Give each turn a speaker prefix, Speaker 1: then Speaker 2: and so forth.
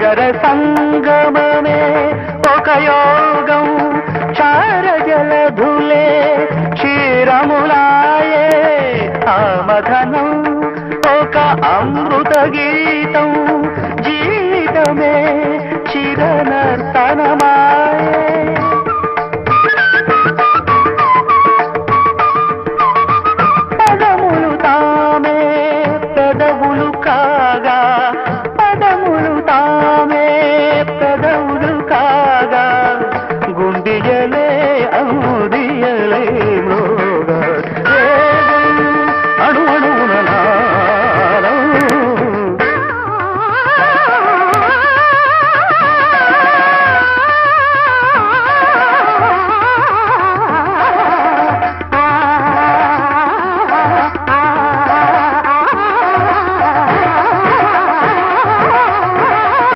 Speaker 1: సాగర సంగమమే ఒక యోగం. చారజలధులే క్షీరములాయే ఆమధనం. ఒక అమృత గీతం జీవితమే చిరనర్తనమాయే. పదములు తామే పెదవులు కాగా கையலை நோ